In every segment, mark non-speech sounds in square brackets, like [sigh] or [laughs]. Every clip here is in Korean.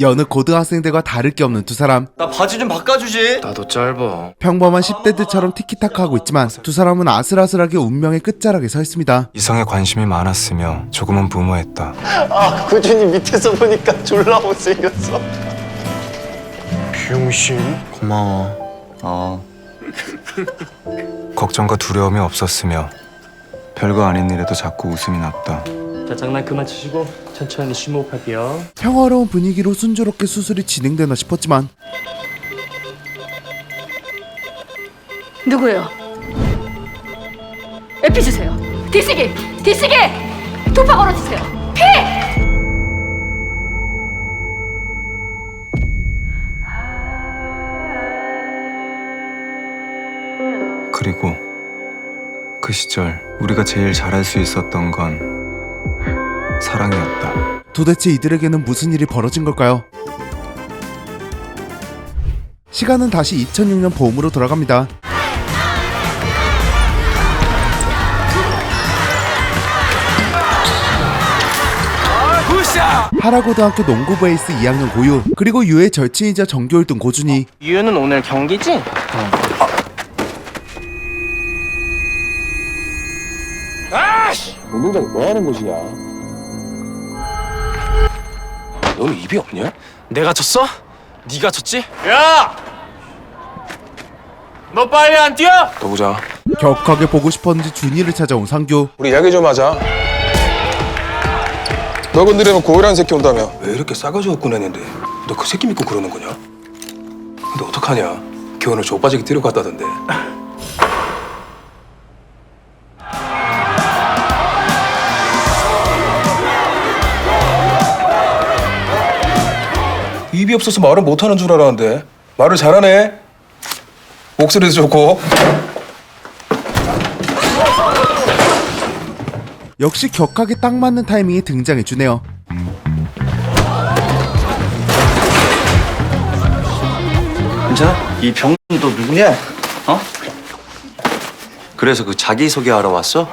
여느 고등학생들과 다를 게 없는 두 사람 나 바지 좀 바꿔주지. 나도 짧아. 평범한 10대들처럼 티키타카하고 있지만 두 사람은 아슬아슬하게 운명의 끝자락에 서 있습니다 이성에 관심이 많았으며 조금은 무모했다. 아 구준이 밑에서 보니까 졸라 못생겼어. 비용신 고마워. 어. 걱정과 두려움이 없었으며 별거 아닌 일에도 자꾸 웃음이 났다. 자 장난 그만 치시고 천천히 심호흡할게요. 평화로운 분위기로 순조롭게 수술이 진행되나 싶었지만 누구요? 에피 주세요. 뒤시기, 뒤시기, 도파 걸어주세요. 피! 그리고 그 시절 우리가 제일 잘할 수 있었던 건 사랑이었다. 도대체 이들에게는 무슨 일이 벌어진 걸까요? 시간은 다시 2006년 봄으로 돌아갑니다. 하라고등학교 농구부 에이스 2학년 고유 그리고 유의 절친이자 정교 1등 고준이 유는 오늘 경기지? 운동장에 뭐 하는 곳이냐? 너는 입이 없냐? 내가 쳤어? 네가 쳤지? 야! 너 빨리 안 뛰어? 더 보자. 격하게 보고 싶었는지 준이를 찾아온 상규 우리 이야기 좀 하자. 너 건드리면 고혈한 새끼 온다며. 왜 이렇게 싸가지 없고 내는데? 너 그 새끼 믿고 그러는 거냐? 근데 어떡하냐? 교원을 족빠지게 데려갔다던데. 입이 없어서 말을 못하는 줄 알았는데 말을 잘하네. 목소리도 좋고. 역시 격하게 딱 맞는 타이밍에 등장해주네요. 괜찮아? 이 병이 너 누구냐? 어? 그래서 그 자기 소개하러 왔어?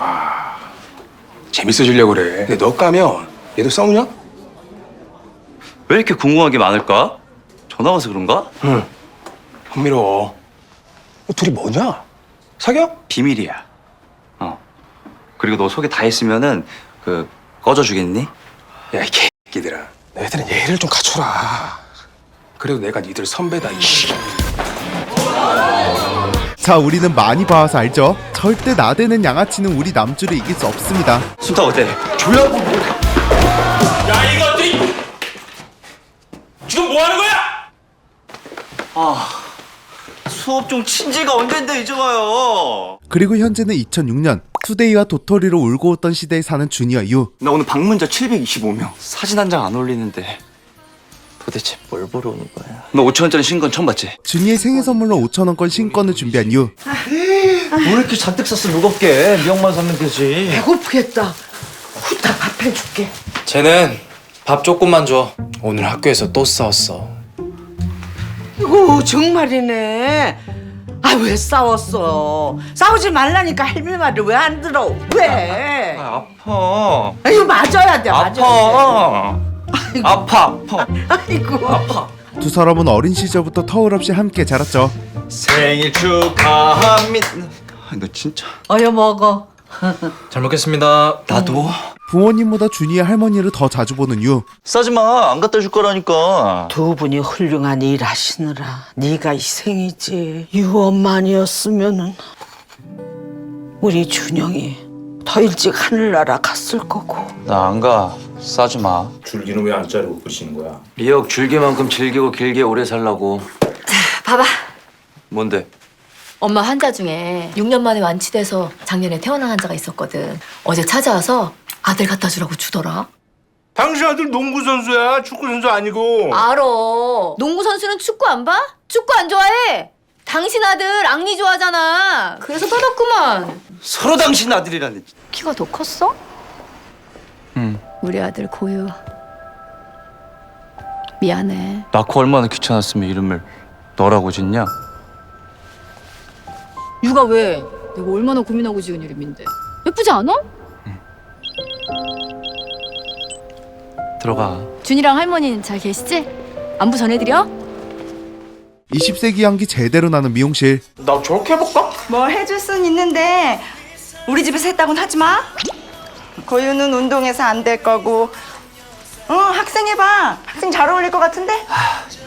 재밌어지려고 그래. 근데 너 까면 얘도 싸우냐? 왜 이렇게 궁금한 게 많을까? 전화 와서 그런가? 응. 흥미로워. 너 둘이 뭐냐? 사겨? 비밀이야. 어. 그리고 너 소개 다 했으면은 그 꺼져 주겠니? 야, 이 개끼들아. 너희들은 예의를 좀 갖춰라. 그래도 내가 니들 선배다. 자, 우리는 많이 봐와서 알죠? 절대 나대는 양아치는 우리 남주를 이길 수 없습니다. 순타 어때? 조용. 야 이것들이 뭐 하는 거야? 아 수업 중 친지가 언젠데 이제 와요. 그리고 현재는 2006년 투데이와 도토리로 울고 웃던 시대에 사는 주니어 유. 나 오늘 방문자 725명. 사진 한 장 안 올리는데 도대체 뭘 보러 오는 거야? 너 5천 원짜리 신건 처음 봤지? 준이의 생일 선물로 5천 원권 신권을 준비한 유. 왜 이렇게 잔뜩 샀어 무겁게? 미역만 사면 되지. 배고프겠다. 후딱 밥 해 줄게. 쟤는 밥 조금만 줘. 오늘 학교에서 또 싸웠어. 이거 정말이네. 아 왜 싸웠어? 싸우지 말라니까 할머니 말을 왜 안 들어? 왜? 아파. 아, 이거 맞아야 돼. 맞아야 돼. 아파. 아파 아파. 아이고. 아파. 두 사람은 어린 시절부터 터울 없이 함께 자랐죠. 생일 축하합니다. 아, 너 진짜. 어여 먹어. [laughs] 잘 먹겠습니다. 나도. 부모님보다 준이의 할머니를 더 자주 보는 유. 싸지 마. 안 갖다 줄 거라니까. 두 분이 훌륭한 일 하시느라 네가 희생이지. 유 엄마 아니었으면은 우리 준영이 더 일찍 하늘나라 갔을 거고. 나 안 가. 싸지 마. 줄기는 왜 안 자르고 끄시는 거야? 미역 줄기만큼 질기고 길게 오래 살라고. 봐봐. 뭔데? 엄마 환자 중에 6년 만에 완치돼서 작년에 태어난 환자가 있었거든. 어제 찾아와서 아들 갖다 주라고 주더라. 당신 아들 농구 선수야 축구 선수 아니고 알어. 농구 선수는 축구 안 봐? 축구 안 좋아해. 당신 아들 앙리 좋아하잖아. 그래서 받았구만. 서로 당신 아들이라니. 키가 더 컸어? 응. 우리 아들 고유. 미안해. 낳고 얼마나 귀찮았으면 이름을 너라고 짓냐? 유가 왜? 내가 얼마나 고민하고 지은 이름인데. 예쁘지 않아? 들어가. 준이랑 할머니는 잘 계시지? 안부 전해드려? 20세기 향기 제대로 나는 미용실. 나 저렇게 해볼까? 뭐 해줄 순 있는데 우리 집에서 했다고는 하지 마. 고유는 운동해서 안 될 거고. 어 학생 해봐. 학생 잘 어울릴 것 같은데?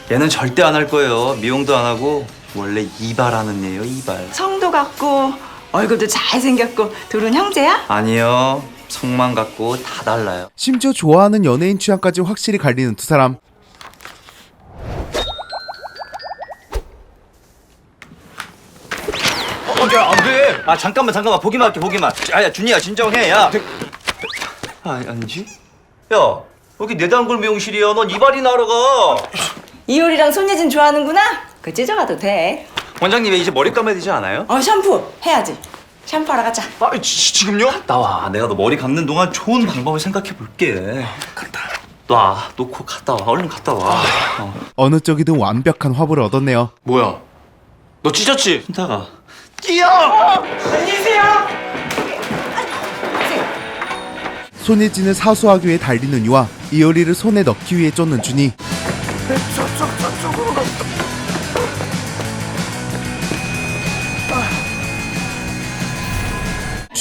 얘는 절대 안 할 거예요. 미용도 안 하고 원래 이발하는 애예요. 이발. 성도 같고 얼굴도 잘 생겼고 둘은 형제야? 아니요. 성만 갖고 다 달라요. 심지어 좋아하는 연예인 취향까지 확실히 갈리는 두 사람. 어, 야, 안 돼. 아, 잠깐만, 잠깐만. 보기만 할게, 보기만. 아, 야, 준이야, 진정해, 야. 아, 아니지? 야, 여기 내 단골 미용실이야. 넌 이발이나 하러 가. 이효리랑 손예진 좋아하는구나? 그 찢어가도 돼. 원장님, 이제 머리 감아야 되지 않아요? 어 샴푸 해야지. 샴푸하러 가자. 아, 지, 지금요? 나와. 내가 너 머리 감는 동안 좋은 방법을 생각해 볼게. 갔다. 놔. 놓고 갔다 와. 얼른 갔다 와. 어. 어느 쪽이든 완벽한 화보를 얻었네요. 뭐야? 너 찢었지? 순타가. 손예진을 사수하기 위해 달리는 유아, 이효리를 손에 넣기 위해 쫓는 준이.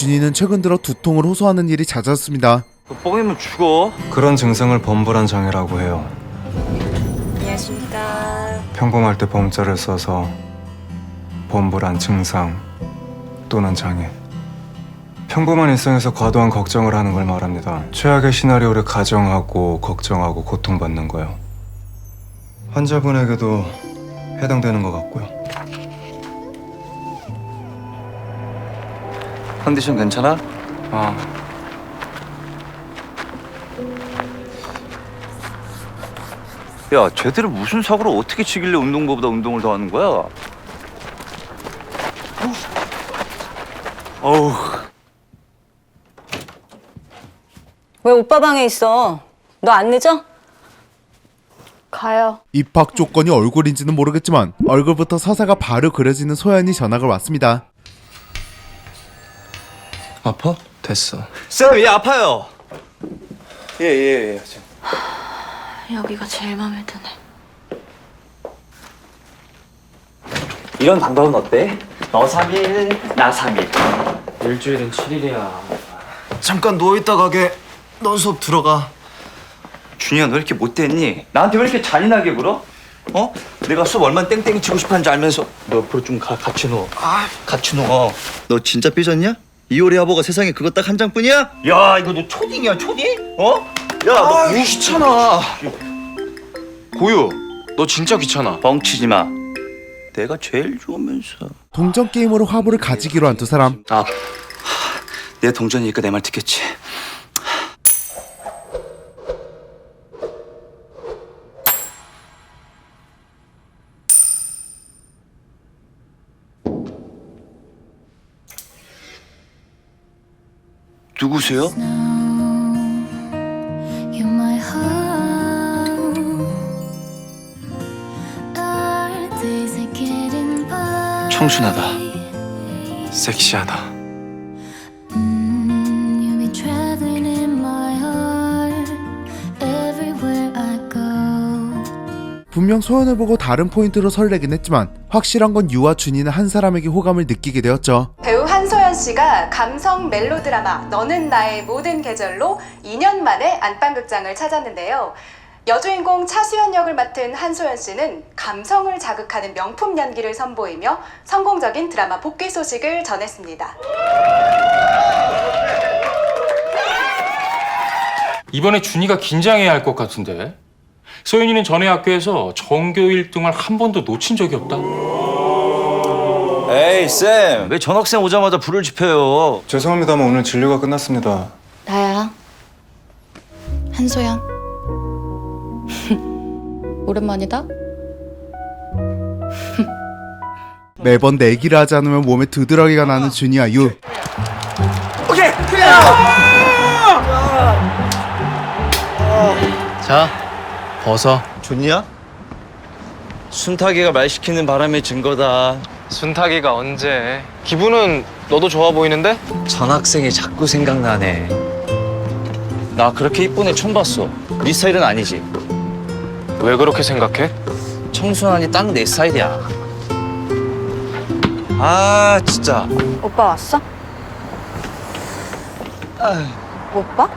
준이는 최근 들어 두통을 호소하는 일이 잦았습니다. 너 뻥이면 죽어. 그런 증상을 범불안 장애라고 해요. 안녕하십니까. 평범할 때 범자를 써서 범불안 증상 또는 장애. 평범한 일상에서 과도한 걱정을 하는 걸 말합니다. 최악의 시나리오를 가정하고 걱정하고 고통받는 거요. 환자분에게도 해당되는 것 같고요. 컨디션 괜찮아? 아, 야, 쟤들은 무슨 사고를 어떻게 치길래 운동보다 운동을 더 하는 거야? 어우, 왜 오빠 방에 있어? 너 안 늦어? 가요. 입학 조건이 얼굴인지는 모르겠지만 얼굴부터 서사가 바로 그려지는 소연이 전학을 왔습니다. 아파? 됐어. 쌤, 얘 아파요. 예, 예, 예. 여기가 제일 마음에 드네. 이런 방법은 어때? 너 3일, 나 3일. 일주일은 7일이야. 잠깐 누워있다 가게. 넌 수업 들어가. 준이야, 너 이렇게 못됐니? 나한테 왜 이렇게 잔인하게 굴어? 어? 내가 수업 얼마나 땡땡이 치고 싶었는지 알면서 너 옆으로 좀 가, 같이 누워. 아, 같이 누워. 너 진짜 삐졌냐? 이효리 화보가 세상에 그거 딱 한 장뿐이야? 야, 이거 너 초딩이야, 초딩? 어? 야, 너 아, 귀찮아. 고유, 너 진짜 귀찮아. 뻥치지 마. 내가 제일 좋으면서. 동전 게임으로 화보를 가지기로 한 두 사람. 아, 내 동전이니까 내 말 듣겠지. 누구세요? 청순하다. 섹시하다. Mm. 분명 소연을 보고 다른 포인트로 설레긴 했지만 확실한 건 유와 준이는 한 사람에게 호감을 느끼게 되었죠. 배우 한소연 씨가 감성 멜로 드라마 너는 나의 모든 계절로 2년 만에 안방극장을 찾았는데요. 여주인공 차수연 역을 맡은 한소연 씨는 감성을 자극하는 명품 연기를 선보이며 성공적인 드라마 복귀 소식을 전했습니다. 이번에 준이가 긴장해야 할 것 같은데. 소연이는 전에 학교에서 전교 1등을 한 번도 놓친 적이 없다. 에이 쌤, 왜 전학생 오자마자 불을 지펴요? 죄송합니다만 오늘 진료가 끝났습니다. 나야. 한소연. [laughs] 오랜만이다. [laughs] 매번 내기를 하지 않으면 몸에 두드러기가 나는 준이와 유. 자, 벗어. 좋냐? 순탁이가 말 시키는 바람의 증거다. 순탁이가 언제? 기분은 너도 좋아 보이는데? 전학생이 자꾸 생각나네. 나 그렇게 이쁜 애 처음 봤어. 네 스타일은 아니지. 왜 그렇게 생각해? 청순하니 딱 내 스타일이야. 아 진짜. 오빠 왔어? 오빠?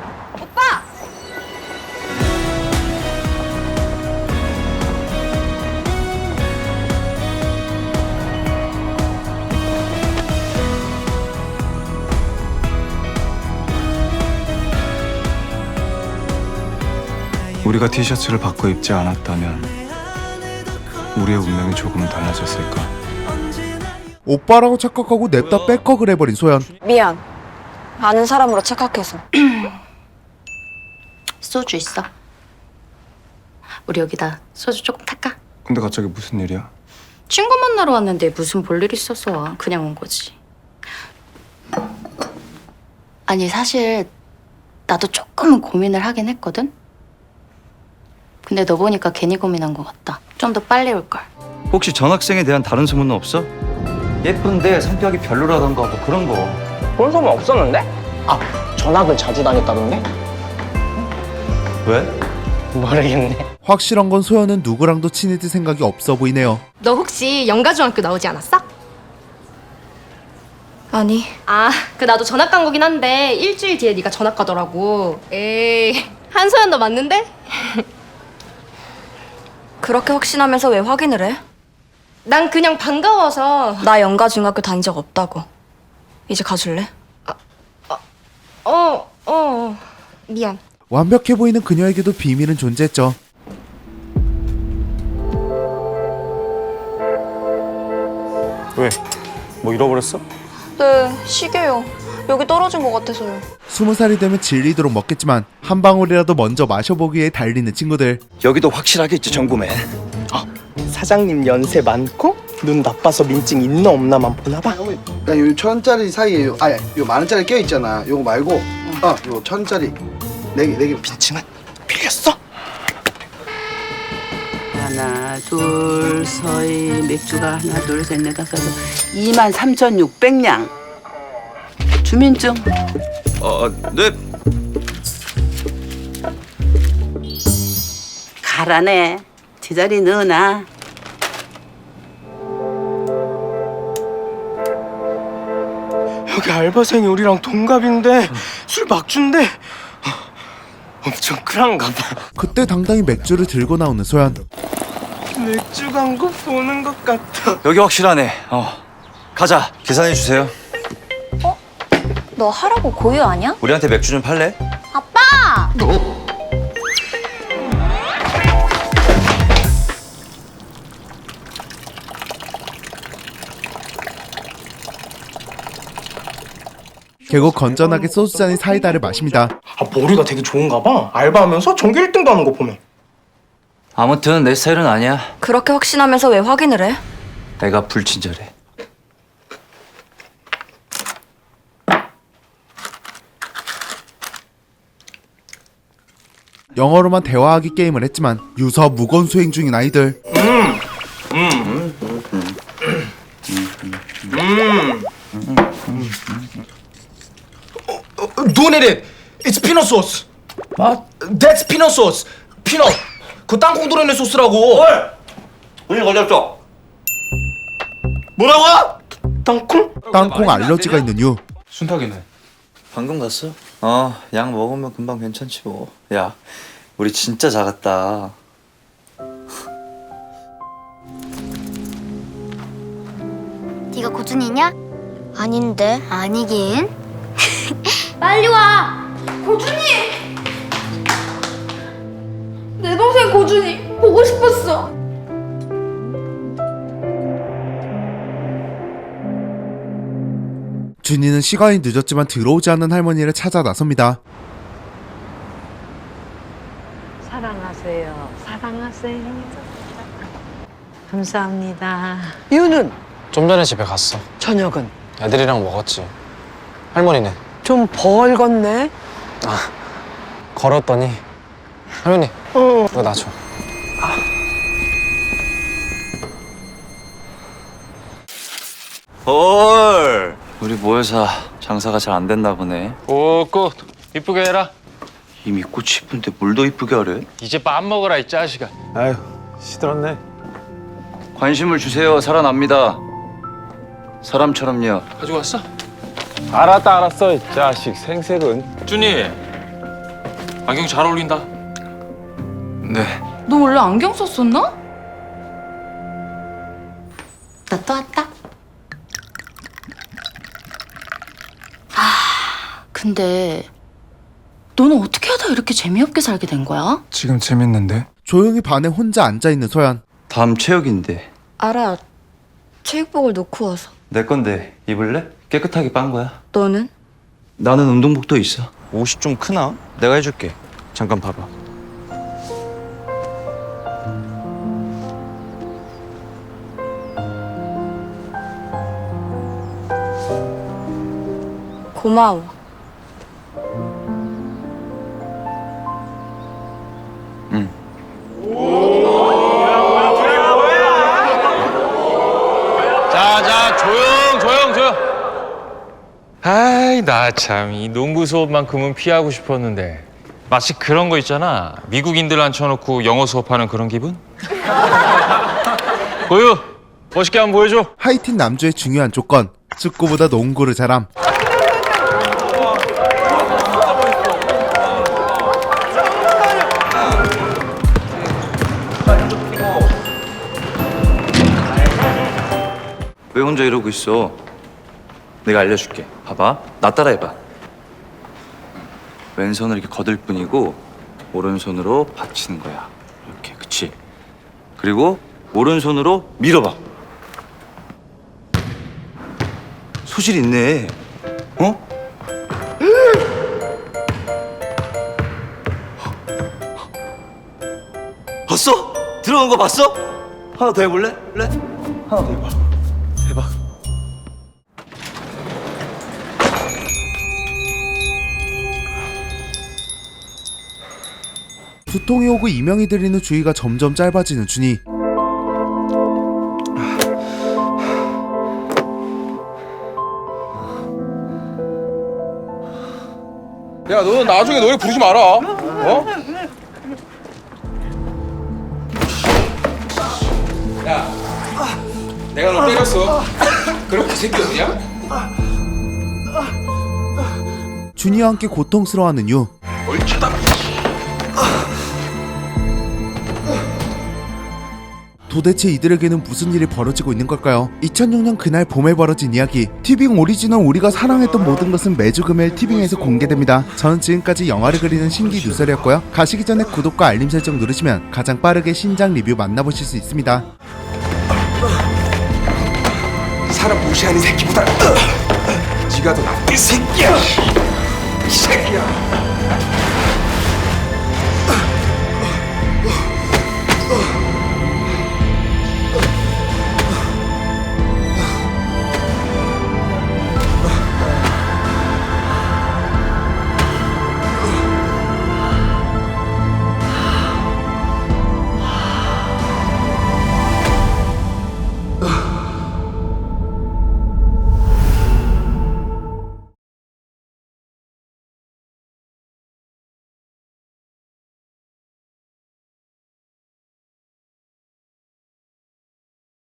우리가 티셔츠를 바꿔 입지 않았다면 우리의 운명이 조금은 달라졌을까? 오빠라고 착각하고 냅다 백허그를 해버린 소연 미안. 아는 사람으로 착각해서. [clears throat] 소주 있어. 우리 여기다 소주 조금 탈까? 근데 갑자기 무슨 일이야? 친구 만나러 왔는데 무슨 볼일 있어서 와. 그냥 온 거지. 아니 사실 나도 조금은 고민을 하긴 했거든. 근데 너 보니까 괜히 고민한 것 같다. 좀 더 빨리 올 걸. 혹시 전 학생에 대한 다른 소문은 없어? 예쁜데 성격이 별로라던가 뭐 그런 거. 그런 소문 없었는데? 아, 전학을 자주 다녔다던데? 왜? 모르겠네. 확실한 건 소연은 누구랑도 친해질 생각이 없어 보이네요 너 혹시 영가중학교 나오지 않았어? 아니. 아, 그 나도 전학 간 거긴 한데 일주일 뒤에 네가 전학 가더라고. 에이, 한소연 너 맞는데? [laughs] 그렇게 확신하면서 왜 확인을 해? 난 그냥 반가워서. 나 영가 중학교 다닌 적 없다고. 이제 가줄래? 어, 어, 미안. 완벽해 보이는 그녀에게도 비밀은 존재했죠 왜? 뭐 잃어버렸어? 네, 시계요. 여기 떨어진 것 같아서요. 스무 살이 되면 질리도록 먹겠지만 한 방울이라도 먼저 마셔보기 위해 달리는 친구들 여기도 확실하겠지 정보맨. 사장님 연세 많고 눈 나빠서 민증 있나 없나만 보나 봐. 야, 요 천짜리 사이에 요, 아니, 요 만원짜리 껴 있잖아. 요거 말고, 어, 요 천짜리 네 개, 네 개. 빈증은 빌렸어? 하나 둘 서희 맥주가 하나 둘 셋 넷 다섯 2만 3,600냥 주민증 어, 네. 가라네 제자리 넣어놔 여기 알바생이 우리랑 동갑인데 술막 준대. 엄청 쿨한가 봐. 그때 당당히 맥주를 들고 나오는 소연 맥주 광고 보는 것 같아. 여기 확실하네. 어. 가자. 계산해 주세요. 너 하라고 고유 아니야? 우리한테 맥주 좀 팔래? 아빠! 결국 건전하게 소주잔에 사이다를 마십니다 아 머리가 되게 좋은가 봐. 알바하면서 전교 1등도 하는 거 보면. 아무튼 내 스타일은 아니야. 그렇게 확신하면서 왜 확인을 해? 내가 불친절해. 영어로만 대화하기 게임을 했지만 유서 무건 수행 중인 아이들 it. It's peanut sauce. What? That's peanut sauce. Peanut. 그 땅콩 들어있는 소스라고. 문이 걸렸어. 뭐라고? 땅콩? 땅콩 알러지가 있는 유 순탁이네. 방금 갔어? 어, 약 먹으면 금방 괜찮지 뭐. 야, 우리 진짜 작았다. 네가 고준이냐? 아닌데. 아니긴. [laughs] 빨리 와. 고준이. 내 동생 고준이 보고 싶었어. 준이는 시간이 늦었지만 들어오지 않는 할머니를 찾아 나섭니다 사랑하세요 사랑하세요 감사합니다 이유는 좀 전에 집에 갔어. 저녁은 애들이랑 먹었지. 할머니는 좀 벌건네 걸었더니 할머니 어. 이거 나 줘. 헐. 우리 모여사 장사가 잘 안 됐나 보네. 오, 꽃 이쁘게 해라. 이미 꽃이 이쁜데 뭘 더 이쁘게 하래? 이제 밥 먹어라 이 자식아. 아유 시들었네. 관심을 주세요. 살아납니다. 사람처럼요. 가지고 왔어? 알았다 알았어 이 자식 생색은. 준이 안경 잘 어울린다. 네. 너 원래 안경 썼었나? 나 또 왔다. 아, 근데 너는 어떻게 하다 이렇게 재미없게 살게 된 거야? 지금 재밌는데? 조용히 반에 혼자 앉아있는 소연 다음 체육인데 알아. 체육복을 놓고 와서. 내 건데 입을래? 깨끗하게 빤 거야. 너는? 나는 운동복도 있어. 옷이 좀 크나? 내가 해줄게. 잠깐 봐봐. 고마워. 참 이 농구 수업만큼은 피하고 싶었는데 마치 그런 거 있잖아 미국인들 앉혀놓고 영어 수업하는 그런 기분? [laughs] 고유 멋있게 한번 보여줘. 하이틴 남주의 중요한 조건 축구보다 농구를 잘함 왜 혼자 이러고 있어? 내가 알려줄게. 봐봐. 나 따라해봐. 왼손을 이렇게 거들 뿐이고 오른손으로 받치는 거야. 이렇게, 그치? 그리고 오른손으로 밀어봐. 소질 있네. 어? 봤어? 들어간 거 봤어? 하나 더 해볼래? 그래? 하나 더 해봐. 대박. 두통이 오고 이명이 들리는 주의가 점점 짧아지는 준이 야 너는 나중에 노래 부르지 마라 어? 야 내가 너 때렸어 그 새끼 어디냐? 준이와 함께 고통스러워하는 유뭘 쳐다 도대체 이들에게는 무슨 일이 벌어지고 있는 걸까요? 2006년 그날 봄에 벌어진 이야기. 티빙 오리지널 우리가 사랑했던 모든 것은 매주 금요일 티빙에서 공개됩니다. 저는 지금까지 영화를 그리는 신기 뉴설이었고요. 가시기 전에 구독과 알림 설정 누르시면 가장 빠르게 신작 리뷰 만나보실 수 있습니다. 사람 무시하는 새끼보다 네가 더 나쁜 새끼야 이 새끼야